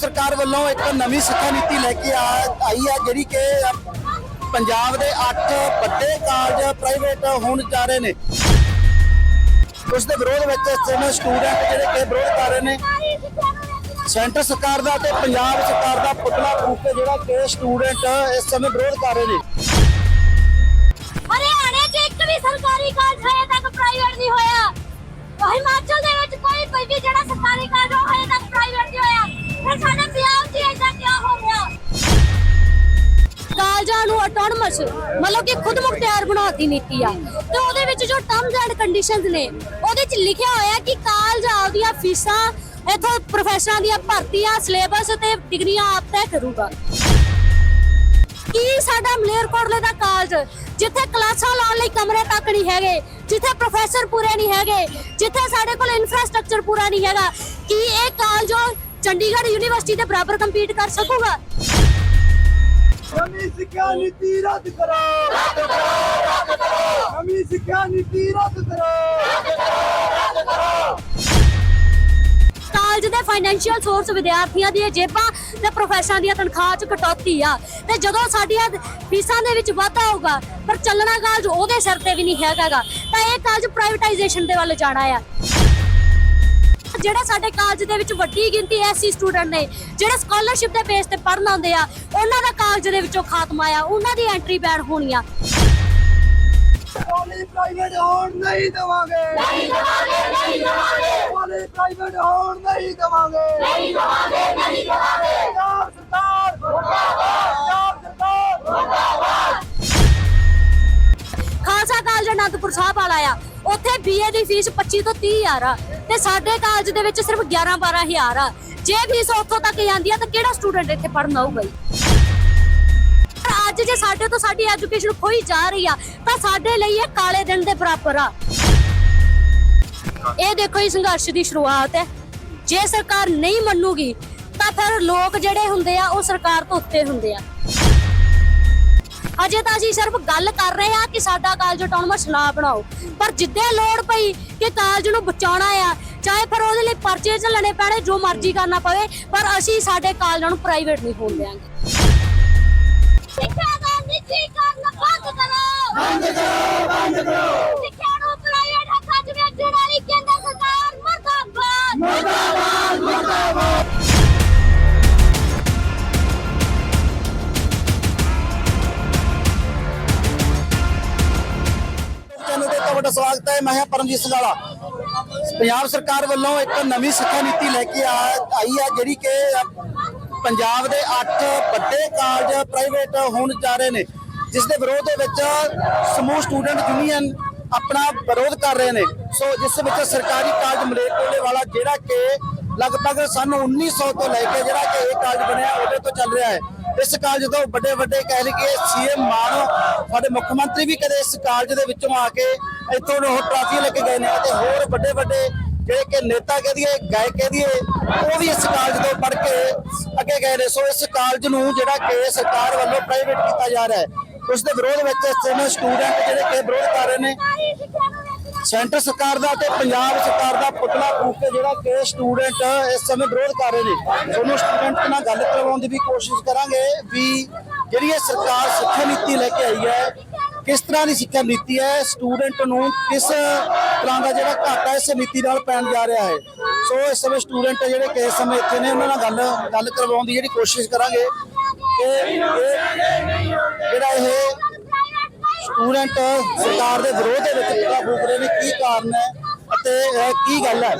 ਸਰਕਾਰ ਵੱਲੋਂ ਇੱਕ ਨਵੀਂ ਸਿੱਖਿਆ ਨੀਤੀ ਲੈ ਕੇ ਆਈ ਹੈ, ਜਿਹੜੀ ਕਿ ਪੰਜਾਬ ਦੇ 8 ਵੱਡੇ ਕਾਲਜ ਪ੍ਰਾਈਵੇਟ ਹੋਣ ਜਾ ਰਹੇ ਨੇ। ਉਸ ਦੇ ਵਿਰੋਧ ਵਿੱਚ ਸਟੂਡੈਂਟ ਜਿਹੜੇ ਕਿ ਵਿਰੋਧ ਕਰ ਰਹੇ ਨੇ। ਸੈਂਟਰ ਸਰਕਾਰ ਦਾ ਤੇ ਪੰਜਾਬ ਸਰਕਾਰ ਦਾ ਪੁਤਲਾ ਫੂਕ ਕੇ ਜਿਹੜਾ ਕਿ ਸਟੂਡੈਂਟ ਇਸ ਸਮੇਂ ਵਿਰੋਧ ਕਰ ਰਹੇ ਨੇ। ਹਰਿਆਣੇ 'ਚ ਇੱਕ ਵੀ ਸਰਕਾਰੀ ਕਾਲਜ ਹਜੇ ਤੱਕ ਪ੍ਰਾਈਵੇਟ ਨਹੀਂ ਹੋਇਆ। ਹਿਮਾਚਲ ਦੇ ਵਿੱਚ ਕੋਈ ਕੋਈ ਵੀ ਜਿਹੜਾ ਸਰਕਾਰੀ ਕਾਲਜ ਉਹ ਹਜੇ ਤੱਕ ਪ੍ਰਾਈਵੇਟ ਨਹੀਂ ਹੋਇਆ। ਫਿਰ ਸਾਡੇ ਪੰਜਾਬ 'ਚ ਏਦਾਂ ਕਿਉਂ ਹੋ ਰਿਹਾ ਕਾਲਜਾਂ ਨੂੰ ਆਟੋਨਮਸ ਮਤਲਬ ਕਿ ਖੁਦ ਮੁਖਤਿਆਰ ਬਣਾਉਣ ਦੀ ਨੀਤੀ ਆ। ਤੇ ਉਹਦੇ ਵਿੱਚ ਜੋ ਟਰਮਸ ਐਂਡ ਕੰਡੀਸ਼ਨਸ ਨੇ, ਉਹਦੇ ਵਿੱਚ ਲਿਖਿਆ ਹੋਇਆ ਕਿ ਕਾਲਜ ਆਪਦੀਆਂ ਫੀਸਾਂ, ਇਥੋਂ ਪ੍ਰੋਫੈਸਰਾਂ ਦੀਆਂ ਭਰਤੀਆਂ ਸਿਲੇਬਸ ਤੇ ਡਿਗਰੀਆਂ ਆਪ ਤੈਅ ਕਰੂਗਾ। ਕੀ ਸਾਡਾ ਮਲੇਰਕੋਟਲੇ ਦਾ ਕਾਲਜ, ਜਿੱਥੇ ਕਲਾਸਾਂ ਲਾਉਣ ਲਈ ਕਮਰੇ ਤੱਕ ਨਹੀਂ ਹੈਗੇ, ਜਿੱਥੇ ਪ੍ਰੋਫੈਸਰ ਪੂਰੇ ਨਹੀਂ ਹੈਗੇ, ਜਿੱਥੇ ਸਾਡੇ ਕੋਲ ਇਨਫਰਾਸਟ੍ਰਕਚਰ ਪੂਰਾ ਨਹੀਂ ਹੈਗਾ, ਕੀ ਇਹ ਕਾਲਜ ਚੰਡੀਗੜ੍ਹ ਯੂਨੀਵਰਸਿਟੀ ਦੇ ਬਰਾਬਰ ਕੰਪੀਟ ਕਰ ਸਕੂਗਾ। ਨਵੀਂ ਸਿੱਖਿਆ ਨੀਤੀ ਰੱਦ ਕਰੋ। ਰੱਦ ਕਰੋ ਰੱਦ ਕਰੋ ਨਵੀਂ ਸਿੱਖਿਆ ਨੀਤੀ ਰੱਦ ਕਰੋ। ਕਾਲਜ ਦੇ ਫਾਈਨੈਂਸ਼ੀਅਲ ਸੋਰਸ ਵਿਦਿਆਰਥੀਆਂ ਦੀਆਂ ਜੇਬਾਂ ਤੇ ਪ੍ਰੋਫੈਸਰਾਂ ਦੀਆਂ ਤਨਖਾਹ 'ਚ ਕਟੌਤੀ ਆ। ਤੇ ਜਦੋਂ ਸਾਡੀਆਂ ਫੀਸਾਂ ਦੇ ਵਿੱਚ ਵਾਧਾ ਹੋਊਗਾ ਪਰ ਚੱਲਣਾ ਕਾਲਜ ਉਹਦੇ ਸਿਰ ਤੇ ਵੀ ਨਹੀਂ ਹੈਗਾਗਾ ਤਾਂ ਇਹ ਕਾਲਜ ਪ੍ਰਾਈਵੇਟਾਈਜੇਸ਼ਨ ਦੇ ਵੱਲ ਜਾਣਾ ਆ। ਜਿਹੜਾ ਸਾਡੇ ਕਾਲਜ ਦੇ ਵਿੱਚ ਵੱਡੀ ਗਿਣਤੀ ਐਸਸੀ ਸਟੂਡੈਂਟ ਨੇ ਜਿਹੜੇ ਸਕਾਲਰਸ਼ਿਪ ਦੇ ਬੇਸ ਤੇ ਪੜ੍ਹਨ ਆਉਂਦੇ ਆ ਉਹਨਾਂ ਦਾ ਕਾਲਜ ਦੇ ਵਿੱਚੋਂ ਖਾਤਮਾ ਆ ਉਹਨਾਂ ਦੀ ਐਂਟਰੀ ਬੈਨ ਹੋਣੀ ਆ। ਕਾਲਜ ਪ੍ਰਾਈਵੇਟ ਹੋਣ ਨਹੀਂ ਦਵਾਂਗੇ। ਨਹੀਂ ਦਵਾਂਗੇ ਨਹੀਂ ਦਵਾਂਗੇ। ਕਾਲਜ ਪ੍ਰਾਈਵੇਟ ਹੋਣ ਨਹੀਂ ਦਵਾਂਗੇ। ਨਹੀਂ ਦਵਾਂਗੇ ਨਹੀਂ ਦਵਾਂਗੇ। ਪੰਜਾਬ ਸਰਕਾਰ ਮੁਰਦਾਬਾਦ। ਪੰਜਾਬ ਸਰਕਾਰ ਮੁਰਦਾਬਾਦ। ਖਾਲਸਾ ਕਾਲਜ ਅਨੰਦਪੁਰ ਸਾਹਿਬ ਵਾਲਾ ਆ ਉੱਥੇ ਬੀਏ ਦੀ ਫੀਸ 25 ਤੋਂ 30 ਹਜ਼ਾਰ ਆ। ਤੇ ਸਾਡੇ ਕਾਲਜ ਦੇ ਵਿੱਚ ਸਿਰਫ 11 12 ਆ। ਜੇ ਫੀਸ ਉੱਥੋਂ ਤੱਕ ਜਾਂਦੀ ਆ, ਤਾਂ ਕਿਹੜਾ ਸਟੂਡੈਂਟ ਇੱਥੇ ਪੜਨ ਆਊਗਾ ਜੀ? ਅੱਜ ਜੇ ਸਾਡੇ ਤੋਂ ਸਾਡੀ ਐਜੂਕੇਸ਼ਨ ਖੋਈ ਜਾ ਰਹੀ ਆ, ਤਾਂ ਸਾਡੇ ਲਈ ਇਹ ਕਾਲੇ ਦਿਨ ਦੇ ਬਰਾਬਰ ਆ। ਇਹ ਦੇਖੋ ਇਹ ਸੰਘਰਸ਼ ਦੀ ਸ਼ੁਰੂਆਤ ਹੈ। ਜੇ ਸਰਕਾਰ ਨਹੀਂ ਮੰਨੂਗੀ, ਤਾਂ ਫਿਰ ਲੋਕ ਜਿਹੜੇ ਹੁੰਦੇ ਆ, ਉਹ ਸਰਕਾਰ ਤੋਂ ਉੱਤੇ ਹੁੰਦੇ ਆ। ਅਜੇ ਤਾਂ ਅਸੀਂ ਸਿਰਫ ਗੱਲ ਕਰ ਰਹੇ ਆ ਕਿ ਸਾਡਾ ਕਾਲਜ ਆਟੋਨਮਸ ਨਾ ਬਣਾਓ। ਪਰ ਜਿੱਦੇ ਲੋੜ ਪਈ ਕਿ ਕਾਲਜ ਨੂੰ ਬਚਾਉਣਾ ਆ ਚਾਹੇ ਫਿਰ ਉਹਦੇ ਲਈ ਪਰਚੇ ਚੱਲਣੇ ਪੈਣੇ ਜੋ ਮਰਜ਼ੀ ਕਰਨਾ ਪਵੇ ਪਰ ਅਸੀਂ ਸਾਡੇ ਕਾਲਜਾਂ ਨੂੰ ਪ੍ਰਾਈਵੇਟ ਨਹੀਂ ਹੋਣ ਦੇਵਾਂਗੇ ਸਿੱਖਿਆ ਦਾ ਨਿੱਜੀਕਰਨ ਬੰਦ ਕਰੋ। ਬੰਦ ਕਰੋ ਬੰਦ ਕਰੋ। ਸਿੱਖਿਆ ਨੂੰ ਪ੍ਰਾਈਵੇਟ ਹੱਥਾਂ 'ਚ ਵੇਚਣ ਵਾਲੀ ਕੇਂਦਰ ਸਰਕਾਰ ਮਰਦਾਬਾਦ। ਚੈਨਲ ਤੁਹਾਡਾ ਸਵਾਗਤ ਹੈ, ਮੈਂ ਹਾਂ ਪਰਮਜੀਤ ਸੰਗਾਲਾ ਪੰਜਾਬ ਸਰਕਾਰ ਵੱਲੋਂ ਇੱਕ ਨਵੀਂ ਸਿੱਖਿਆ ਨੀਤੀ ਲੈ ਕੇ ਆਈ ਹੈ, ਜਿਹੜੀ ਕਿ ਪੰਜਾਬ ਦੇ 8 ਵੱਡੇ ਕਾਲਜ ਪ੍ਰਾਈਵੇਟ ਹੋਣ ਜਾ ਰਹੇ ਨੇ, ਜਿਸ ਦੇ ਵਿਰੋਧ ਦੇ ਵਿੱਚ ਸਮੂਹ ਸਟੂਡੈਂਟ ਯੂਨੀਅਨ ਆਪਣਾ ਵਿਰੋਧ ਕਰ ਰਹੇ ਨੇ। ਸੋ ਜਿਸ ਵਿੱਚ ਸਰਕਾਰੀ ਕਾਲਜ ਮਲੇਰਕੋਟਲੇ ਵਾਲਾ ਜਿਹੜਾ ਕਿ ਲਗਭਗ ਸਨ 1900 ਤੋਂ ਲੈ ਕੇ ਜਿਹੜਾ ਕਿ ਇਹ ਕਾਲਜ ਬਣਿਆ ਉਹਦੇ ਤੋਂ ਚੱਲ ਰਿਹਾ ਹੈ। ਇਸ ਕਾਲਜ ਤੋਂ ਵੱਡੇ ਵੱਡੇ ਕਹਿ ਲਈਏ ਸੀਐਮ ਮਾਨ ਸਾਡੇ ਮੁੱਖ ਮੰਤਰੀ ਵੀ ਕਦੇ ਇਸ ਕਾਲਜ ਦੇ ਵਿੱਚੋਂ ਆ ਕੇ ਇੱਥੋਂ ਉਹ ਟਰਾਫੀ ਲੈ ਕੇ ਗਏ ਨੇ ਅਤੇ ਹੋਰ ਵੱਡੇ ਵੱਡੇ ਜਿਹੜੇ ਕਿ ਨੇਤਾ ਕਹਿ ਦਈਏ, ਗਾਇਕ ਕਹਿ ਦਈਏ, ਉਹ ਵੀ ਇਸ ਕਾਲਜ ਤੋਂ ਪੜ੍ਹ ਕੇ ਅੱਗੇ ਗਏ ਨੇ। ਸੋ ਇਸ ਕਾਲਜ ਨੂੰ ਜਿਹੜਾ ਕਿ ਸਰਕਾਰ ਵੱਲੋਂ ਪ੍ਰਾਈਵੇਟ ਕੀਤਾ ਜਾ ਰਿਹਾ ਹੈ। ਉਸ ਦੇ ਵਿਰੋਧ ਵਿੱਚ ਇਸ ਸਟੂਡੈਂਟ ਜਿਹੜੇ ਕਿ ਵਿਰੋਧ ਕਰ ਰਹੇ ਨੇ। ਸੈਂਟਰ ਸਰਕਾਰ ਦਾ ਤੇ ਪੰਜਾਬ ਸਰਕਾਰ ਦਾ ਪੁਤਲਾ ਫੂਕ ਕੇ ਜਿਹੜਾ ਕਿ ਸਟੂਡੈਂਟ ਇਸ ਸਮੇਂ ਵਿਰੋਧ ਕਰ ਰਹੇ ਨੇ। ਤੁਹਾਨੂੰ ਸਟੂਡੈਂਟ ਨਾਲ ਗੱਲ ਕਰਵਾਉਣ ਦੀ ਵੀ ਕੋਸ਼ਿਸ਼ ਕਰਾਂਗੇ ਵੀ ਜਿਹੜੀ ਇਹ ਸਰਕਾਰ ਸਿੱਖਿਆ ਨੀਤੀ ਲੈ ਕੇ ਆਈ ਹੈ, ਕਿਸ ਤਰ੍ਹਾਂ ਦੀ ਸਿੱਖਿਆ ਨੀਤੀ ਹੈ, ਸਟੂਡੈਂਟ ਨੂੰ ਕਿਸ ਤਰ੍ਹਾਂ ਦਾ ਜਿਹੜਾ ਘਾਟਾ ਇਸ ਨੀਤੀ ਨਾਲ ਪੈਣ ਜਾ ਰਿਹਾ ਹੈ। ਸੋ ਇਸ ਸਮੇਂ ਸਟੂਡੈਂਟ ਜਿਹੜੇ ਕਿ ਇਸ ਸਮੇਂ ਇੱਥੇ ਨੇ, ਉਹਨਾਂ ਨਾਲ ਗੱਲ ਗੱਲ ਕਰਵਾਉਣ ਦੀ ਜਿਹੜੀ ਕੋਸ਼ਿਸ਼ ਕਰਾਂਗੇ ਕਿ ਇਹ ਜਿਹੜਾ ਇਹ ਸਟੂਡੈਂਟ ਸਰਕਾਰ ਦੇ ਵਿਰੋਧ ਦੇ ਵਿੱਚ ਪੂਰਾ ਫੂਕ ਰਹੇ ਨੇ। ਕੀ ਕਾਰਨ ਹੈ? ਅਤੇ ਅਹ, ਕੀ ਗੱਲ ਹੈ?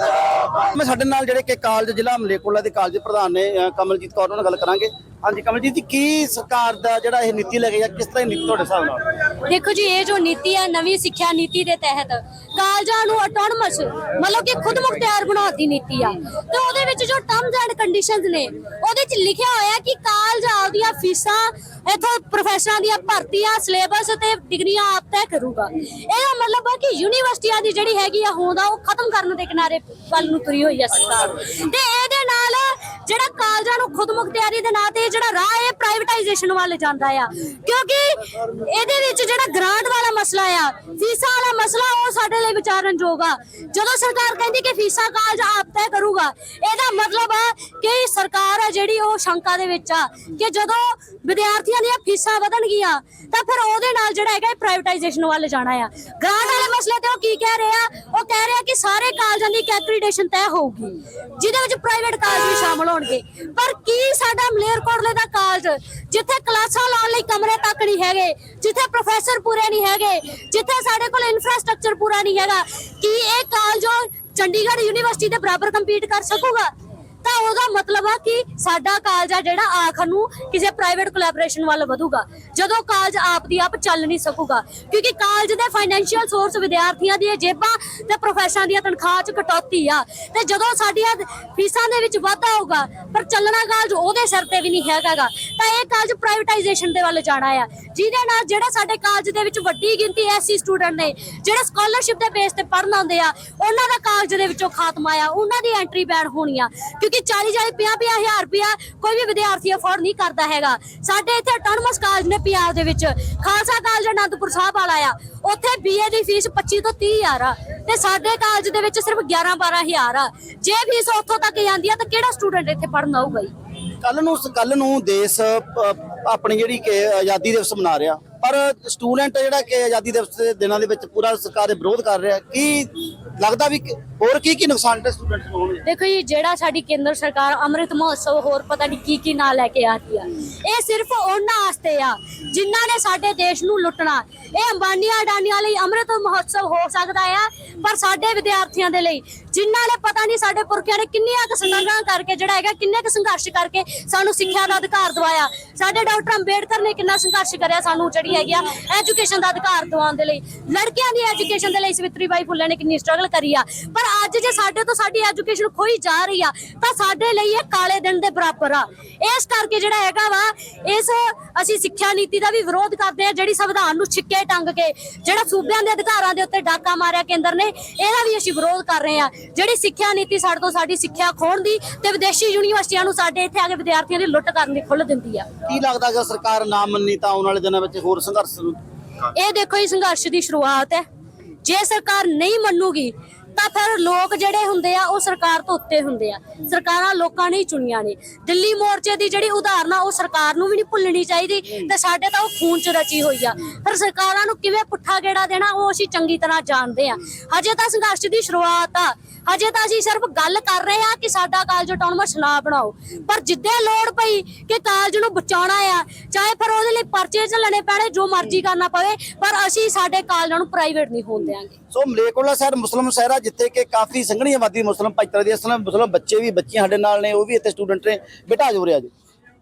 ਮੈਂ ਸਾਡੇ ਨਾਲ ਜਿਹੜੇ ਕਿ ਕਾਲਜ ਜ਼ਿਲ੍ਹਾ ਮਲੇਕੋਲਾ ਦੇ ਕਾਲਜ ਪ੍ਰਧਾਨ ਨੇ ਅਹ, ਕਮਲਜੀਤ ਕੌਰ ਨਾਲ ਗੱਲ ਕਰਾਂਗੇ। ਹਾਂਜੀ ਕਮਲਜੀਤ ਜੀ ਕੀ ਸਰਕਾਰ ਦਾ ਜਿਹੜਾ ਇਹ ਨੀਤੀ ਲੈ ਕੇ ਆ ਕਿਸ ਤਰ੍ਹਾਂ ਦੀ ਨੀਤੀ ਤੁਹਾਡੇ ਹਿਸਾਬ ਨਾਲ? ਦੇਖੋ ਜੀ ਇਹ ਜੋ ਨੀਤੀ ਹੈ ਨਵੀਂ ਸਿੱਖਿਆ ਨੀਤੀ ਦੇ ਤਹਿਤ ਕਾਲਜਾਂ ਨੂੰ ਆਟੋਨਮਸ ਮਤਲਬ ਕਿ ਖੁਦ ਮੁਖਤਿਆਰ ਬਣਾਉਣ ਦੀ ਨੀਤੀ ਆ। ਤੇ ਉਹਦੇ ਵਿੱਚ ਜੋ ਟਰਮਸ ਐਂਡ ਕੰਡੀਸ਼ਨਸ ਨੇ ਉਹਦੇ ਵਿੱਚ ਲਿਖਿਆ ਹੋਇਆ ਕਿ ਕਾਲਜ ਆਪਦੀਆਂ ਫੀਸਾਂ ਇਥੋਂ ਪ੍ਰੋਫੈਸਰਾਂ ਦੀਆਂ ਭਰਤੀਆਂ ਸਿਲੇਬਸ ਤੇ ਡਿਗਰੀਆਂ ਆਪ ਤੈਅ ਕਰੂਗਾ। ਇਹਦਾ ਮਤਲਬ ਹੈ ਕਿ ਯੂਨੀਵਰਸਿਟੀਆਂ ਦੀ ਜਿਹੜੀ ਹੈਗੀ ਆ ਹੋਂਦ ਆ ਉਹ ਖਤਮ ਕਰਨ ਦੇ ਕਿਨਾਰੇ ਵੱਲ ਨੂੰ ਤੁਰੀ ਹੋਈ ਹੈ ਸਰਕਾਰ। ਤੇ ਇਹਦੇ ਨਾਲ ਜਿਹੜਾ ਕਾਲਜਾਂ ਨੂੰ ਖੁਦ ਦੇ ਨਾਂ ਤੇ ਜਿਹੜਾ ਰਾਹ ਹੈ ਪ੍ਰਾਈਵੇਟਾਈਜੇਸ਼ਨ ਵੱਲ ਜਾਂਦਾ ਆ। ਕਿਉਂਕਿ ਇਹਦੇ ਵਿੱਚ ਜਿਹੜਾ ਗ੍ਰਾਂਟ ਵਾਲਾ ਮਸਲਾ ਆ, ਫੀਸਾਂ ਵਾਲਾ ਮਸਲਾ, ਉਹ ਸਾਡੇ ਲਈ ਵਿਚਾਰਨਯੋਗ ਆ। ਜਦੋਂ ਸਰਕਾਰ ਕਹਿੰਦੀ ਕਿ ਫੀਸਾਂ ਕਾਲਜ ਆਪ ਤੈਅ ਕਰੂਗਾ, ਇਹਦਾ ਮਤਲਬ ਆ ਕਿ ਸਰਕਾਰ ਆ ਜਿਹੜੀ ਉਹ ਸ਼ੰਕਾ ਦੇ ਵਿੱਚ ਆ ਕਿ ਜਦੋਂ ਵਿਦਿਆਰਥੀਆਂ ਦੀਆਂ ਫੀਸਾਂ ਵਧਣਗੀਆਂ, ਤਾਂ ਫਿਰ ਉਹਦੇ ਨਾਲ ਜਿਹੜਾ ਹੈਗਾ ਪ੍ਰਾਈਵੇਟਾਈਜੇਸ਼ਨ ਵੱਲ ਜਾਣਾ ਆ। ਗ੍ਰਾਂਟ ਵਾਲੇ ਮਸਲੇ ਤੇ ਉਹ ਕੀ ਕਹਿ ਰਹੇ ਆ? ਉਹ ਕਹਿ ਰਹੇ ਆ ਕਿ ਸਾਰੇ ਕਾਲਜਾਂ ਦੀ ਐਕ੍ਰੀਡੇਸ਼ਨ ਤੈਅ ਹੋਊਗੀ, ਜਿਹਦੇ ਵਿੱਚ ਪ੍ਰਾਈਵੇਟ ਕਾਲਜ ਵੀ ਸ਼ਾਮਲ ਹੋਣਗੇ। ਪਰ ਕੀ ਸਾਡਾ ਮਲੇਰਕੋਟਲੇ ਦਾ ਕਾਲਜ, ਜਿੱਥੇ ਕਲਾਸਾਂ ਲਾਉਣ ਲਈ ਕਮਰੇ ਤੱਕ ਨਹੀਂ ਹੈਗੇ, ਜਿੱਥੇ ਪ੍ਰੋਫੈਸਰ ਪੂਰੇ ਨਹੀਂ ਹੈਗੇ, ਜਿੱਥੇ ਸਾਡੇ ਕੋਲ ਇਨਫਰਾਸਟ੍ਰਕਚਰ ਪੂਰਾ ਨਹੀਂ ਹੈਗਾ, ਕੀ ਇਹ ਕਾਲਜ ਚੰਡੀਗੜ੍ਹ ਯੂਨੀਵਰਸਿਟੀ ਦੇ ਬਰਾਬਰ ਕੰਪੀਟ ਕਰ ਸਕੂਗਾ? ਤਾਂ ਉਹਦਾ ਮਤਲਬ ਆ ਕਿ ਸਾਡਾ ਕਾਲਜ ਆ ਜਿਹੜਾ ਆਖਰ ਨੂੰ ਕਿਸੇ ਪ੍ਰਾਈਵੇਟ ਕੋਲੈਬੋਰੇਸ਼ਨ ਵੱਲ ਵਧੂਗਾ। ਜਦੋਂ ਕਾਲਜ ਆਪ ਦੀ ਆਪ ਚੱਲ ਨਹੀਂ ਸਕੂਗਾ, ਕਿਉਂਕਿ ਕਾਲਜ ਦੇ ਫਾਈਨੈਂਸ਼ੀਅਲ ਸੋਰਸ ਵਿਦਿਆਰਥੀਆਂ ਦੀਆਂ ਜੇਬਾਂ ਤੇ ਪ੍ਰੋਫੈਸਰਾਂ ਦੀਆਂ ਤਨਖਾਹ 'ਚ ਕਟੌਤੀ ਆ। ਤੇ ਜਦੋਂ ਸਾਡੀਆਂ ਫੀਸਾਂ ਦੇ ਵਿੱਚ ਵਾਧਾ ਹੋਊਗਾ, ਪਰ ਚੱਲਣਾ ਕਾਲਜ ਉਹਦੇ ਸਿਰ ਤੇ ਵੀ ਨਹੀਂ ਹੈਗਾਗਾ। ਤਾਂ ਇਹ ਕਾਲਜ ਪ੍ਰਾਈਵੇਟਾਈਜੇਸ਼ਨ ਦੇ ਵੱਲ ਜਾਣਾ ਆ। ਜਿਹਦੇ ਨਾਲ ਜਿਹੜਾ ਸਾਡੇ ਕਾਲਜ ਦੇ ਵਿੱਚ ਵੱਡੀ ਗਿਣਤੀ ਐਸੀ ਸਟੂਡੈਂਟ ਨੇ, ਜਿਹੜੇ ਸਕਾਲਰਸ਼ਿਪ ਦੇ ਬੇਸ ਤੇ ਪੜਨ ਆਉਂਦੇ ਆ, ਉਹਨਾਂ ਦਾ ਕਾਲਜ ਦੇ ਵਿੱਚੋਂ ਖਾਤਮਾ ਆ, ਉਹਨਾਂ ਦੀ ਐਂਟਰੀ ਬੈਨ ਹੋਣੀ ਆ। ਕਿਉਂਕਿ 40 40 50 ਹਜ਼ਾਰ ਰੁਪਇਆ ਕੋਈ ਵੀ ਵਿਦਿਆਰਥੀ ਅਫੋਰਡ ਨਹੀਂ ਕਰਦਾ ਹੈਗਾ। ਸਾਡੇ ਇੱਥੇ ਅਟੋਨਮਸ ਕਾਲਜ ਨੇ ਪੰਜਾਬ ਦੇ ਵਿੱਚ। ਖਾਲਸਾ ਕਾਲਜ ਅਨੰਦਪੁਰ ਸਾਹਿਬ ਵਾਲਾ ਆ। ਉੱਥੇ ਬੀਏ ਦੀ ਫੀਸ 25 ਤੋਂ 30 ਹਜ਼ਾਰ ਆ। ਤੇ ਸਾਡੇ ਕਾਲਜ ਦੇ ਵਿੱਚ ਸਿਰਫ 11 12 ਹਜ਼ਾਰ ਆ। ਜੇ ਫੀਸ ਉੱਥੋਂ ਤੱਕ ਜਾਂਦੀ ਆ, ਤਾਂ ਕਿਹੜਾ ਸਟੂਡੈਂਟ ਇੱਥੇ ਪੜਨ ਆਊਗਾ ਜੀ? ਕੱਲ ਨੂੰ ਕੱਲ ਨੂੰ ਦੇਸ਼ ਆਪਣੀ ਜਿਹੜੀ ਕਿ ਆਜ਼ਾਦੀ ਦਿਵਸ ਮਨਾ ਰਿਹਾ। ਪਰ ਸਟੂਡੈਂਟ ਜਿਹੜਾ ਕਿ ਆਜ਼ਾਦੀ ਦਿਵਸ ਦੇ ਦਿਨਾਂ ਦੇ ਵਿੱਚ ਪੂਰਾ ਸਰਕਾਰ ਦੇ ਵਿਰੋਧ ਕਰ ਰਿਹਾ, ਕੀ ਲੱਗਦਾ ਵੀ ਕਿ- ਹੋਰ ਕੀ ਕੀ ਨੁਕਸਾਨ ਤੇ ਸਟੂਡੈਂਟਸ ਨੂੰ ਹੋਣਗੇ ਦੇਖੋ ਜੀ, ਜਿਹੜਾ ਸਾਡੀ ਕੇਂਦਰ ਸਰਕਾਰ ਅੰਮ੍ਰਿਤ ਮਹੋਤਸਵ ਹੋਰ ਪਤਾ ਨਹੀਂ ਕੀ ਕੀ ਨਾਂ ਲੈ ਕੇ ਆ ਆ। ਇਹ ਸਿਰਫ ਉਹਨਾਂ ਵਾਸਤੇ ਆ ਜਿਨ੍ਹਾਂ ਨੇ ਸਾਡੇ ਦੇਸ਼ ਨੂੰ ਲੁੱਟਣਾ। ਇਹ ਅੰਬਾਨੀਆਂ ਅਡਾਨੀਆਂ ਲਈ ਅੰਮ੍ਰਿਤ ਮਹੋਤਸਵ ਹੋ ਸਕਦਾ ਆ, ਪਰ ਸਾਡੇ ਵਿਦਿਆਰਥੀਆਂ ਦੇ ਲਈ, ਜਿਨ੍ਹਾਂ ਨੇ ਪਤਾ ਨਹੀਂ ਸਾਡੇ ਪੁਰਖਿਆਂ ਨੇ ਕਿੰਨੀਆਂ ਕੁ ਸੰਘਰਸ਼ਾਂ ਕਰਕੇ, ਜਿਹੜਾ ਹੈਗਾ ਕਿੰਨੇ ਕੁ ਸੰਘਰਸ਼ ਕਰਕੇ ਸਾਨੂੰ ਸਿੱਖਿਆ ਦਾ ਅਧਿਕਾਰ ਦਵਾਇਆ। ਸਾਡੇ ਡਾਕਟਰ ਅੰਬੇਡਕਰ ਨੇ ਕਿੰਨਾ ਸੰਘਰਸ਼ ਕਰਿਆ ਸਾਨੂੰ ਜਿਹੜੀ ਹੈਗੀ ਆ ਐਜੂਕੇਸ਼ਨ ਦਾ ਅਧਿਕਾਰ ਦਿਵਾਉਣ ਦੇ ਲਈ। ਲੜਕੀਆਂ ਦੀ ਐਜੂਕੇਸ਼ਨ ਦੇ ਲਈ ਸਵਿਤਰੀ ਬਾਈ ਫੁੱਲੇ ਨੇ ਕਿੰਨੀ ਸਟਰਗਲ ਕਰੀ ਆ। ਪਰ ਅੱਜ ਜੇ ਸਾਡੇ ਤੋਂ ਸਾਡੀ ਐਜੂਕੇਸ਼ਨ ਖੋਈ ਜਾ ਰਹੀ ਆ ਤਾਂ ਸਾਡੇ ਲਈ ਇਹ ਕਾਲੇ ਦਿਨ ਦੇ ਬਰਾਬਰ ਆ। ਇਸ ਕਰਕੇ ਜਿਹੜਾ ਹੈਗਾ ਵਾ ਇਸ ਅਸੀਂ ਸਿੱਖਿਆ ਨੀਤੀ ਦਾ ਵੀ ਵਿਰੋਧ ਕਰਦੇ ਆ ਜਿਹੜੀ ਸੰਵਿਧਾਨ ਨੂੰ ਛਿੱਕੇ ਟੰਗ ਕੇ ਜਿਹੜਾ ਸੂਬਿਆਂ ਦੇ ਅਧਿਕਾਰਾਂ ਦੇ ਉੱਤੇ ਡਾਕਾ ਮਾਰਿਆ ਕੇਂਦਰ ਨੇ ਇਹਦਾ ਵੀ ਅਸੀਂ ਵਿਰੋਧ ਕਰ ਰਹੇ ਆ। ਜਿਹੜੀ ਸਿੱਖਿਆ ਨੀਤੀ ਸਾਡੇ ਤੋਂ ਸਾਡੀ ਸਿੱਖਿਆ ਖੋਣ ਦੀ ਤੇ ਵਿਦੇਸ਼ੀ ਯੂਨੀਵਰਸਿਟੀਆਂ ਨੂੰ ਸਾਡੇ ਇੱਥੇ ਆ ਕੇ ਵਿਦਿਆਰਥੀਆਂ ਦੀ ਲੁੱਟ ਕਰਨ ਦੀ ਖੁੱਲ੍ਹ ਦਿੰਦੀ ਆ। ਕੀ ਲੱਗਦਾ ਕਿ ਸਰਕਾਰ ਨਾ ਮੰਨੀ ਤਾਂ ਆਉਣ ਵਾਲੇ ਦਿਨਾਂ ਵਿੱਚ ਹੋਰ ਸੰਘਰਸ਼ ਇਹ ਦੇਖੋ ਇਹ ਸੰਘਰਸ਼ ਦੀ ਸ਼ੁਰੂਆਤ ਹੈ। ਜੇ ਸਰਕਾਰ ਨਹੀਂ ਮੰਨੂਗੀ, ਤਾਂ ਫਿਰ ਲੋਕ ਜਿਹੜੇ ਹੁੰਦੇ ਆ, ਉਹ ਸਰਕਾਰ ਤੋਂ ਉੱਤੇ ਹੁੰਦੇ ਆ। ਸਰਕਾਰਾਂ ਲੋਕਾਂ ਨੇ ਚੁਣੀਆਂ ਨੇ। ਦਿੱਲੀ ਮੋਰਚੇ ਦੀ ਜਿਹੜੀ ਉਦਾਹਰਨ ਆ ਉਹ ਸਰਕਾਰ ਨੂੰ ਵੀ ਨਹੀਂ ਭੁੱਲਣੀ ਚਾਹੀਦੀ ਤੇ ਸਾਡੇ ਤਾਂ ਉਹ ਖੂਨ ਚ ਰਚੀ ਹੋਈ ਆ। ਫਿਰ ਸਰਕਾਰਾਂ ਨੂੰ ਕਿਵੇਂ ਪੁੱਠਾ ਗੇੜਾ ਦੇਣਾ, ਉਹ ਅਸੀਂ ਚੰਗੀ ਤਰ੍ਹਾਂ ਜਾਣਦੇ ਆ। ਹਜੇ ਤਾਂ ਸੰਘਰਸ਼ ਦੀ ਸ਼ੁਰੂਆਤ ਆ। ਹਜੇ ਤਾਂ ਅਸੀਂ ਸਿਰਫ ਗੱਲ ਕਰ ਰਹੇ ਆ ਕਿ ਸਾਡਾ ਕਾਲਜ ਆਟੋਨਮਸ ਨਾ ਬਣਾਓ। ਪਰ ਜਿੱਦੇ ਲੋੜ ਪਈ ਕਿ ਕਾਲਜ ਨੂੰ ਬਚਾਉਣਾ ਆ ਚਾਹੇ ਫਿਰ ਉਹਦੇ ਲਈ ਪਰਚੇ ਚੱਲਣੇ ਪੈਣੇ ਜੋ ਮਰਜ਼ੀ ਕਰਨਾ ਪਵੇ ਪਰ ਅਸੀਂ ਸਾਡੇ ਕਾਲਜਾਂ ਨੂੰ ਪ੍ਰਾਈਵੇਟ ਨਹੀਂ ਹੋਣ ਦੇਵਾਂਗੇ ਸੋ ਮਲੇਕੋਲਾ ਸ਼ਹਿਰ ਮੁਸਲਮ ਸ਼ਹਿਰ ਆ ਜਿੱਥੇ ਕਿ ਕਾਫੀ ਸੰਘਣੀ ਆਬਾਦੀ ਮੁਸਲਮ ਭਾਈਚਾਰੇ ਦੀ ਅਸਲ ਮੁਸਲਮ ਬੱਚੇ ਵੀ ਬੱਚੀਆਂ ਸਾਡੇ ਨਾਲ ਨੇ ਉਹ ਵੀ ਇੱਥੇ ਸਟੂਡੈਂਟ ਨੇ। ਬੇਟਾ ਜੋ ਰਿਹਾ ਜੀ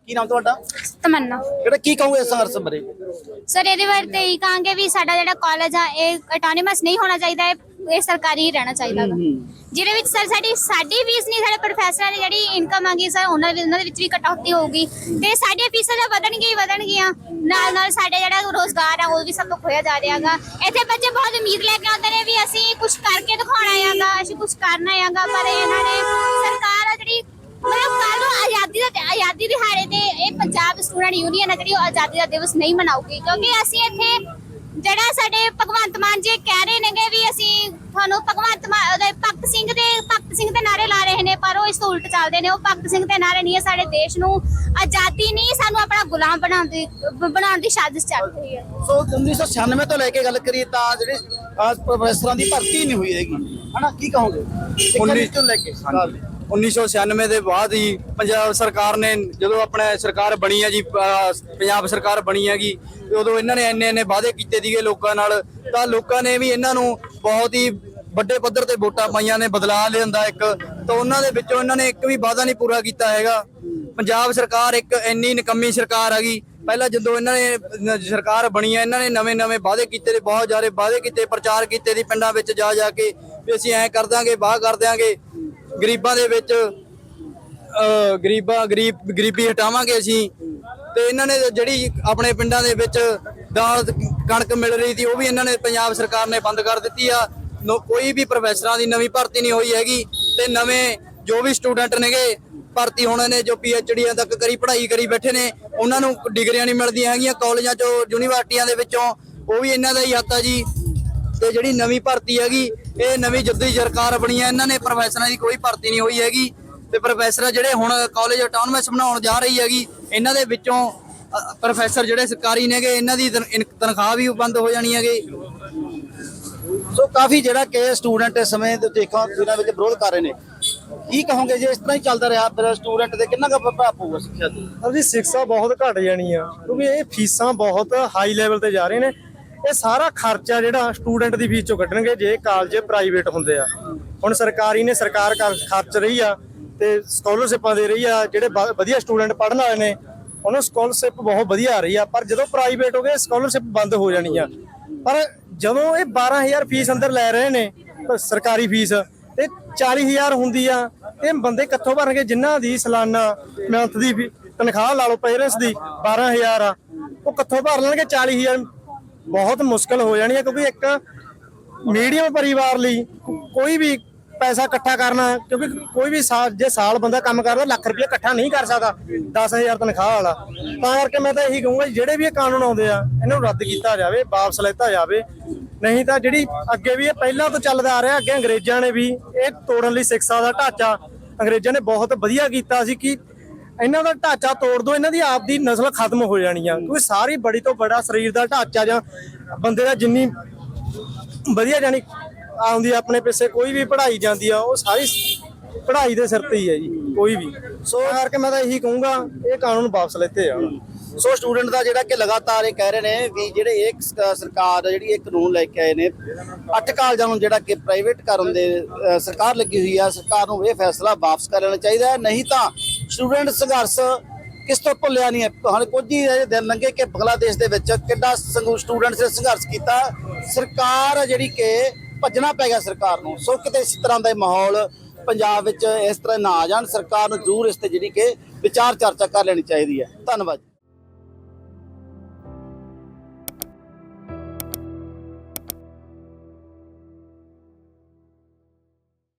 ਕੀ ਨਾਮ ਤੁਹਾਡਾ? ਤਮੰਨਾ। ਜਿਹੜਾ ਕੀ ਕਹੋਗੇ ਇਸ ਸੰਘਰਸ਼ ਬਾਰੇ? ਸਰ ਇਹਦੇ ਬਾਰੇ ਤੇ ਇਹੀ ਕਹਾਂਗੇ ਵੀ ਸਾਡਾ ਜਿਹੜਾ ਕਾਲਜ ਆ ਇਹ ਅਟੋਨਮਸ ਨਹੀਂ ਹੋਣਾ ਚਾਹੀਦਾ ਇਹ ਇਹ ਸਰਕਾਰੀ ਹੀ ਰਹਿਣਾ ਚਾਹੀਦਾ ਵਾ। ਜਿਹਦੇ ਵਿੱਚ ਸਰ ਸਾਡੀ ਸਾਡੀ ਫੀਸ ਨਹੀਂ ਸਾਡੇ ਪ੍ਰੋਫੈਸਰਾਂ ਦੀ ਜਿਹੜੀ ਇਨਕਮ ਆਗੀ ਸਰ ਉਹਨਾਂ ਦੇ ਉਹਨਾਂ ਦੇ ਵਿੱਚ ਵੀ ਕਟੌਤੀ ਹੋਊਗੀ। ਤੇ ਸਾਡੀਆਂ ਫੀਸਾਂ ਤਾਂ ਵਧਣਗੀਆਂ ਹੀ ਵਧਣਗੀਆਂ। ਨਾਲ ਨਾਲ ਸਾਡੇ ਜਿਹੜਾ ਰੋਜ਼ਗਾਰ ਆ ਉਹ ਵੀ ਸਭ ਤੋਂ ਖੋਇਆ ਜਾ ਰਿਹਾਗਾ ਇੱਥੇ ਬੱਚੇ ਬਹੁਤ ਉਮੀਦ ਲੈ ਕੇ ਆਉਂਦੇ ਨੇ ਵੀ ਅਸੀਂ ਕੁਝ ਕਰਕੇ ਦਿਖਾਉਣਾ ਹੈਗਾ ਅਸੀਂ ਕੁਝ ਕਰਨਾ ਹੈਗਾ ਪਰ ਇਹਨਾਂ ਨੇ ਸਰਕਾਰ ਆ ਜਿਹੜੀ ਮਤਲਬ ਕੱਲ ਨੂੰ ਆਜ਼ਾਦੀ ਦਾ ਆਜ਼ਾਦੀ ਦਿਹਾੜੇ ਤੇ ਇਹ ਪੰਜਾਬ ਸਟੂਡੈਂਟ ਯੂਨੀਅਨ ਆ ਜਿਹੜੀ ਉਹ ਆਜ਼ਾਦੀ ਦਾ ਦਿਵਸ ਨਹੀਂ ਮਨਾਉਗੀ ਕਿਉਂਕਿ ਅਸੀਂ ਇੱਥੇ ਜਿਹੜਾ ਸਾਡੇ ਭਗਵੰਤ ਮਾਨ ਜੀ ਕਹਿ ਰਹੇ ਨੇਗੇ ਵੀ ਅਸੀਂ ਤੁਹਾਨੂੰ ਭਗਵੰਤ ਮਾਨ ਉਹਦੇ ਭਗਤ ਸਿੰਘ ਦੇ ਭਗਤ ਸਿੰਘ ਦੇ ਨਾਰੇ ਲਾ ਰਹੇ ਨੇ ਪਰ ਉਹ ਇਸ ਤੋਂ ਉਲਟ ਚੱਲਦੇ ਨੇ। ਉਹ ਭਗਤ ਸਿੰਘ ਦੇ ਨਾਰੇ ਨਹੀਂ ਹੈ ਸਾਡੇ ਦੇਸ਼ ਨੂੰ ਆਜ਼ਾਦੀ ਨਹੀਂ ਸਾਨੂੰ ਆਪਣਾ ਗੁਲਾਮ ਬਣਾਉਣ ਦੀ ਬਣਾਉਣ ਦੀ ਸਾਜ਼ਿਸ਼ ਚੱਲ ਰਹੀ ਹੈ। ਸੋ 1996 ਤੋਂ ਲੈ ਕੇ ਗੱਲ ਕਰੀਏ ਤਾਂ ਜਿਹੜੇ ਪ੍ਰੋਫੈਸਰਾਂ ਦੀ ਭਰਤੀ ਨਹੀਂ ਹੋਈ ਹੈਗੀ। ਹਨਾ ਕੀ ਕਹੋਗੇ? ਸਿੱਖਿਆ ਉੱਨੀ- ਨੀਤੀ ਤੋਂ ਲੈ ਕੇ। ਹਾਂਜੀ। 1996 ਦੇ ਬਾਅਦ ਹੀ ਪੰਜਾਬ ਸਰਕਾਰ ਨੇ ਜਦੋਂ ਆਪਣੇ ਸਰਕਾਰ ਬਣੀ ਹੈ ਜੀ ਪੰਜਾਬ ਸਰਕਾਰ ਬਣੀ ਹੈਗੀ ਉਦੋਂ ਇਹਨਾਂ ਨੇ ਇੰਨੇ ਇੰਨੇ ਵਾਅਦੇ ਕੀਤੇ ਸੀਗੇ ਲੋਕਾਂ ਨਾਲ। ਤਾਂ ਲੋਕਾਂ ਨੇ ਵੀ ਇਹਨਾਂ ਨੂੰ ਬਹੁਤ ਹੀ ਵੱਡੇ ਪੱਧਰ ਤੇ ਵੋਟਾਂ ਪਾਈਆਂ ਨੇ, ਬਦਲਾਅ ਲਿਆਂਦਾ ਇੱਕ। ਤਾਂ ਉਹਨਾਂ ਦੇ ਵਿੱਚੋਂ ਇਹਨਾਂ ਨੇ ਇੱਕ ਵੀ ਵਾਅਦਾ ਨਹੀਂ ਪੂਰਾ ਕੀਤਾ ਹੈਗਾ। ਪੰਜਾਬ ਸਰਕਾਰ ਇੱਕ ਇੰਨੀ ਨਿਕੰਮੀ ਸਰਕਾਰ ਹੈਗੀ ਪਹਿਲਾਂ ਜਦੋਂ ਇਹਨਾਂ ਨੇ ਸਰਕਾਰ ਬਣੀ ਹੈ ਇਹਨਾਂ ਨੇ ਨਵੇਂ ਨਵੇਂ ਵਾਅਦੇ ਕੀਤੇ ਤੇ ਬਹੁਤ ਜ਼ਿਆਦਾ ਵਾਅਦੇ ਕੀਤੇ, ਪ੍ਰਚਾਰ ਕੀਤੇ ਦੀ ਪਿੰਡਾਂ ਵਿੱਚ ਜਾ ਜਾ ਕੇ। ਵੀ ਅਸੀਂ ਐਂ ਕਰ ਦਾਂਗੇ ਬਾਹ ਕਰ ਦਿਆਂਗੇ। ਗਰੀਬਾਂ ਦੇ ਵਿੱਚ ਗਰੀਬਾਂ, ਗਰੀਬ, ਗਰੀਬੀ ਹਟਾਵਾਂਗੇ ਅਸੀਂ। ਤੇ ਇਹਨਾਂ ਨੇ ਜਿਹੜੀ ਆਪਣੇ ਪਿੰਡਾਂ ਦੇ ਵਿੱਚ ਦਾਲ ਕਣਕ ਮਿਲ ਰਹੀ ਸੀ, ਉਹ ਵੀ ਇਹਨਾਂ ਨੇ ਪੰਜਾਬ ਸਰਕਾਰ ਨੇ ਬੰਦ ਕਰ ਦਿੱਤੀ ਆ। ਕੋਈ ਵੀ ਪ੍ਰੋਫੈਸਰਾਂ ਦੀ ਨਵੀਂ ਭਰਤੀ ਨਹੀਂ ਹੋਈ ਹੈਗੀ ਤੇ ਨਵੇਂ ਜੋ ਵੀ ਸਟੂਡੈਂਟ ਨੇਗੇ, ਭਰਤੀ ਹੋਣੇ ਨੇ, ਜੋ ਡੀਆਂ ਤੱਕ ਕਰੀ, ਪੜ੍ਹਾਈ ਕਰੀ ਬੈਠੇ ਨੇ, ਉਹਨਾਂ ਨੂੰ ਡਿਗਰੀਆਂ ਨਹੀਂ ਮਿਲਦੀਆਂ ਹੈਗੀਆਂ, ਕਾਲਜਾਂ ਚੋਂ, ਯੂਨੀਵਰਸਿਟੀਆਂ ਦੇ ਵਿੱਚੋਂ, ਉਹ ਵੀ ਇਹਨਾਂ ਦਾ ਹੀ ਹੱਥ ਆ ਜੀ। ਤੇ ਜਿਹੜੀ ਨਵੀਂ ਭਰਤੀ ਹੈਗੀ, ਇਹ ਨਵੀਂ ਜੱਦੀ ਸਰਕਾਰ ਬਣੀ ਹੈ ਇਹਨਾਂ ਨੇ ਪ੍ਰੋਫੈਸਰਾਂ ਦੀ ਕੋਈ ਭਰਤੀ ਨਹੀਂ ਹੋਈ ਹੈਗੀ। ਤੇ ਪ੍ਰੋਫੈਸਰ ਜਿਹੜੇ ਹੁਣ ਕਾਲਜ ਆਟੋਨਮਸ ਬਣਾਉਣ ਜਾ ਰਹੀ ਹੈਗੀ, ਇਹਨਾਂ ਦੇ ਵਿੱਚੋਂ ਪ੍ਰੋਫੈਸਰ ਜਿਹੜੇ ਸਰਕਾਰੀ ਨੇਗੇ, ਇਹਨਾਂ ਦੀ ਤਨਖਾਹ ਵੀ ਬੰਦ ਹੋ ਜਾਣੀ ਹੈਗੀ। ਸੋ ਕਾਫੀ ਜਿਹੜਾ ਕਿ ਸਟੂਡੈਂਟ ਇਸ ਸਮੇਂ ਦੇ ਦੇਖਾਂ, ਦਿਨਾਂ ਵਿੱਚ ਵਿਰੋਧ ਕਰ ਰਹੇ ਨੇ। ਕੀ ਕਹੋਗੇ ਜੇ ਇਸ ਤਰ੍ਹਾਂ ਹੀ ਚੱਲਦਾ ਰਿਹਾ, ਫਿਰ ਸਟੂਡੈਂਟ ਦੇ ਕਿੰਨਾ ਕੁ ਪ੍ਰਭਾਵ ਪਊਗਾ ਸਿੱਖਿਆ ਤੇ? ਸਰ ਜੀ ਸਿੱਖਿਆ ਬਹੁਤ ਘਟ ਜਾਣੀ ਆ, ਕਿਉਂਕਿ ਇਹ ਫੀਸਾਂ ਬਹੁਤ ਹਾਈ ਲੈਵਲ ਤੇ ਜਾ ਰਹੇ ਨੇ। ਇਹ ਸਾਰਾ ਖਰਚਾ ਜਿਹੜਾ ਸਟੂਡੈਂਟ ਦੀ ਫੀਸ ਚੋਂ ਕੱਢਣਗੇ, ਜੇ ਕਾਲਜ ਪ੍ਰਾਈਵੇਟ ਹੁੰਦੇ ਆ। ਹੁਣ ਸਰਕਾਰੀ ਨੇ ਸਰਕਾਰ ਖਰਚ ਰਹੀ ਆ ਤੇ ਸਕਾਲਰਸ਼ਿਪਾਂ ਦੇ ਰਹੀ ਆ, ਜਿਹੜੇ ਵਧੀਆ ਸਟੂਡੈਂਟ ਪੜਨ ਵਾਲੇ ਨੇ ਉਹਨੂੰ ਨੂੰ ਸਕਾਲਰਸ਼ਿਪ ਬਹੁਤ ਵਧੀਆ ਆ ਰਹੀ ਆ, ਪਰ ਜਦੋਂ ਪ੍ਰਾਈਵੇਟ ਹੋ ਗਏ ਸਕਾਲਰਸ਼ਿਪ ਬੰਦ ਹੋ ਜਾਣੀ ਆ। ਪਰ ਜਦੋਂ ਇਹ 12000 ਫੀਸ ਅੰਦਰ ਲੈ ਰਹੇ ਨੇ ਸਰਕਾਰੀ ਫੀਸ ਤੇ 40000 ਹੁੰਦੀ ਆ। ਇਹ ਬੰਦੇ ਕਿੱਥੋਂ ਭਰਨਗੇ ਜਿਨ੍ਹਾਂ ਦੀ ਸਾਲਾਨਾ ਮਿਹਨਤ ਦੀ ਤਨਖਾਹ ਲਾ ਲਓ ਪੇਰੈਂਟਸ ਦੀ 12000 ਆ, ਉਹ ਕਿੱਥੋਂ ਭਰ ਲੈਣਗੇ 40000 ਬਹੁਤ ਮੁਸ਼ਕਲ ਹੋ ਜਾਣੀ ਹੈ ਕਿਉਂਕਿ ਇੱਕ ਮੀਡੀਅਮ ਪਰਿਵਾਰ ਲਈ ਕੋਈ ਵੀ ਪੈਸਾ ਇਕੱਠਾ ਕਰਨਾ, ਕਿਉਂਕਿ ਕੋਈ ਵੀ ਸਾਲ, ਜੇ ਸਾਲ ਬੰਦਾ ਕੰਮ ਕਰਦਾ, ਲੱਖ ਰੁਪਏ ਇਕੱਠਾ ਨਹੀਂ ਕਰ ਸਕਦਾ 10000 ਤਨਖਾਹ ਵਾਲਾ। ਤਾਂ ਕਰਕੇ ਮੈਂ ਤਾਂ ਇਹੀ ਕਹੂੰਗਾ ਜਿਹੜੇ ਵੀ ਇਹ ਕਾਨੂੰਨ ਆਉਂਦੇ ਆ, ਇਹਨਾਂ ਨੂੰ ਰੱਦ ਕੀਤਾ ਜਾਵੇ, ਵਾਪਸ ਲੈਤਾ ਜਾਵੇ। ਨਹੀਂ ਤਾਂ ਜਿਹੜੀ ਅੱਗੇ ਵੀ ਇਹ ਪਹਿਲਾਂ ਤੋਂ ਚੱਲਦਾ ਆ ਰਿਹਾ, ਅੱਗੇ ਅੰਗਰੇਜ਼ਾਂ ਨੇ ਵੀ ਇਹ ਤੋੜਨ ਲਈ ਸਿੱਖਿਆ ਦਾ ਢਾਂਚਾ ਅੰਗਰੇਜ਼ਾਂ ਨੇ ਬਹੁਤ ਵਧੀਆ ਕੀਤਾ ਸੀ ਕਿ ਇਹਨਾਂ ਦਾ ਢਾਂਚਾ ਤੋੜ ਦੋ, ਇਹਨਾਂ ਦੀ ਆਪ ਦੀ ਨਸਲ ਖਤਮ ਹੋ ਜਾਣੀ ਆ। ਕਿਉਂਕਿ ਸਾਰੀ ਬੜੀ ਤੋਂ ਬੜਾ ਸਰੀਰ ਦਾ ਢਾਂਚਾ ਜਾਂ ਬੰਦੇ ਦਾ ਜਿੰਨੀ ਵਧੀਆ ਜਾਨੀ ਆਉਂਦੀ ਆ, ਆਪਣੇ ਪਿੱਛੇ ਕੋਈ ਵੀ ਪੜ੍ਹਾਈ ਜਾਂਦੀ ਆ, ਉਹ ਸਾਰੀ ਪੜ੍ਹਾਈ ਦੇ ਸਿਰ ਤੇ ਹੀ ਹੈ ਜੀ, ਕੋਈ ਵੀ। ਸੋ ਕਰਕੇ ਮੈਂ ਤਾਂ ਇਹੀ ਕਹੂੰਗਾ, ਇਹ ਕਾਨੂੰਨ ਵਾਪਸ ਲੈਤੇ ਜਾਣ। ਸੋ ਸਟੂਡੈਂਟ ਦਾ ਜਿਹੜਾ ਕਿ ਲਗਾਤਾਰ ਇਹ ਕਹਿ ਰਹੇ ਨੇ ਵੀ ਜਿਹੜੇ ਇੱਕ ਸਰਕਾਰ ਜਿਹੜੀ ਇਹ ਕਾਨੂੰਨ ਲੈ ਕੇ ਆਏ ਨੇ, ਅੱਠ ਕਾਲਜਾਂ ਨੂੰ ਜਿਹੜਾ ਕਿ ਪ੍ਰਾਈਵੇਟ ਕਰਨ ਦੇ ਸਰਕਾਰ ਲੱਗੀ ਹੋਈ ਆ, ਸਰਕਾਰ ਨੂੰ ਇਹ ਫੈਸਲਾ ਵਾਪਸ ਕਰ ਲੈਣਾ ਚਾਹੀਦਾ ਹੈ, ਨਹੀਂ ਤਾਂ ਸਟੂਡੈਂਟ ਸੰਘਰਸ਼ ਕਿਸ ਤੋਂ ਭੁੱਲਿਆ ਨਹੀਂ ਹੈ? ਹੁਣ ਕੁਝ ਹੀ ਦਿਨ ਲੰਘੇ ਕਿ ਬੰਗਲਾਦੇਸ਼ ਦੇ ਵਿੱਚ ਕਿੰਨਾ ਸਟੂਡੈਂਟਸ ਨੇ ਸੰਘਰਸ਼ ਕੀਤਾ। ਸਰਕਾਰ ਜਿਹੜੀ ਕਿ ਭੱਜਣਾ ਪੈ ਗਿਆ ਸਰਕਾਰ ਨੂੰ। ਸੋ ਕਿਤੇ ਇਸ ਤਰ੍ਹਾਂ ਦਾ ਮਾਹੌਲ ਪੰਜਾਬ ਵਿੱਚ ਇਸ ਤਰ੍ਹਾਂ ਨਾ ਆ ਜਾਣ, ਸਰਕਾਰ ਨੂੰ ਜ਼ਰੂਰ ਇਸ ਤੇ ਜਿਹੜੀ ਕਿ ਵਿਚਾਰ ਚਰਚਾ ਕਰ ਲੈਣੀ ਚਾਹੀਦੀ ਹੈ। ਧੰਨਵਾਦ